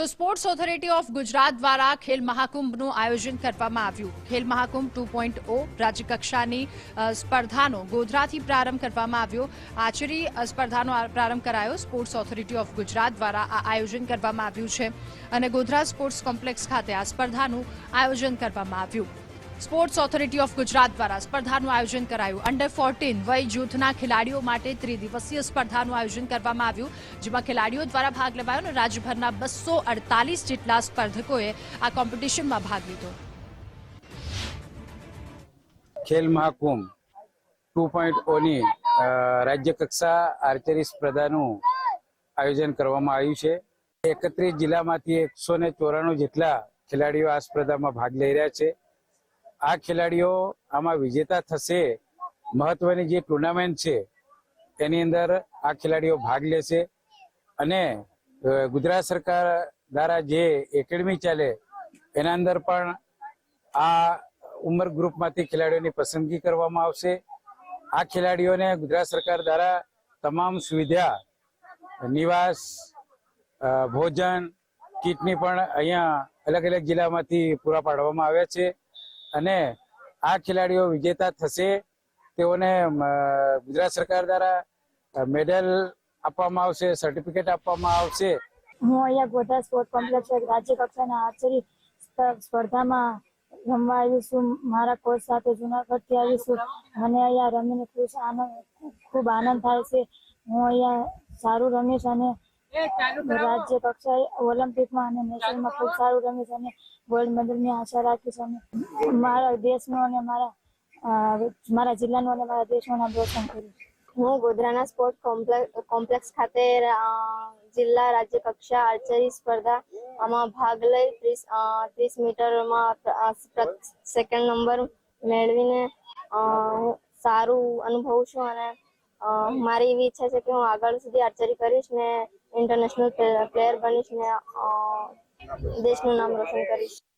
તો sports authority of Gujarat દ્વારા ખેલ મહાકુંભનું આયોજન કરવામાં આવ્યું. ખેલ મહાકુંભ ટુ પોઈન્ટ ઓ રાજ્યકક્ષાની સ્પર્ધાનો ગોધરાથી પ્રારંભ કરવામાં આવ્યો. આચરી સ્પર્ધાનો પ્રારંભ કરાયો. સ્પોર્ટ્સ ઓથોરિટી ઓફ ગુજરાત દ્વારા આ આયોજન કરવામાં આવ્યું છે. અને ગોધરા સ્પોર્ટ્સ કોમ્પ્લેક્સ ખાતે આ સ્પર્ધાનું આયોજન કરવામાં આવ્યું. સ્પોર્ટ્સ ઓથોરિટી ઓફ ગુજરાત દ્વારા સ્પર્ધાનું આયોજન કરાયું. અંડર ફોર્ટીન વય જૂથના ખેલાડીઓ માટે ત્રિદિવસીય સ્પર્ધાનું આયોજન કરવામાં આવ્યું, જેમાં ખેલાડીઓ દ્વારા ભાગ લેવાયો અને રાજ્યભરના બસો અડતાલીસ જેટલા સ્પર્ધકોએ આ કોમ્પિટિશનમાં ભાગ લીધો. ખેલ મહાકુંભ ટુ પોઈન્ટ ઓની રાજ્ય કક્ષા આર્ચરી સ્પર્ધાનું આયોજન કરવામાં આવ્યું છે. એકત્રીસ જિલ્લામાંથી એકસો ને ચોરાણું જેટલા ખેલાડીઓ આ સ્પર્ધામાં ભાગ લઈ રહ્યા છે. આ ખેલાડીઓ આમાં વિજેતા થશે. મહત્વની જે ટુર્નામેન્ટ છે એની અંદર આ ખેલાડીઓ ભાગ લેશે. અને ગુજરાત સરકાર દ્વારા જે એકેડમી ચાલે, એના અંદર પણ આ ઉંમર ગ્રુપમાંથી ખેલાડીઓની પસંદગી કરવામાં આવશે. આ ખેલાડીઓને ગુજરાત સરકાર દ્વારા તમામ સુવિધા, નિવાસ ભોજન, કીટની પણ અહીંયા અલગ અલગ જિલ્લામાંથી પૂરા પાડવામાં આવ્યા છે. અને આ ખેલાડીઓ વિજેતા થશે. તેઓને ગુજરાત સરકાર દ્વારા મેડલ આપવામાં આવશે સર્ટિફિકેટ આપવામાં આવશે. હું અહીંયા ગોધરા સ્પોર્ટ કોમ્પ્લેક્સ રાજ્ય કક્ષાના આર્ચરી સ્પર્ધામાં રમવા આવી છું. મારા કોચ સાથે જુનાગઢથી આવી છું મને અહીંયા રમીને ખુશ આનંદ, ખૂબ આનંદ થાય છે. હું અહીંયા સારું રમીશ અને રાજ્ય કક્ષાએ ઓલિમ્પિકમાં અને નેશનલમાં ખૂબ સારું રમીશ અને ગોલ્ડ મેડલની આશા રાખીશ અને મારા દેશનું અને મારા મારા જિલ્લાનું અને મારા દેશનું નામ રોશન કર્યું હું ગોધરાના સ્પોર્ટ કોમ્પ્લેક્સ ખાતે જિલ્લા રાજ્ય કક્ષા આર્ચરી સ્પર્ધા આમાં ભાગ લઈ ત્રીસ અ, ત્રીસ મીટરમાં સેકન્ડ નંબર મેળવીને સારું અનુભવું છું અને મારી એવી ઈચ્છા છે કે હું આગળ સુધી આર્ચરી કરીશ ને ઇન્ટરનેશનલ પ્લેયર બનીશ ને દેશનું નામ રોશન કરીશ.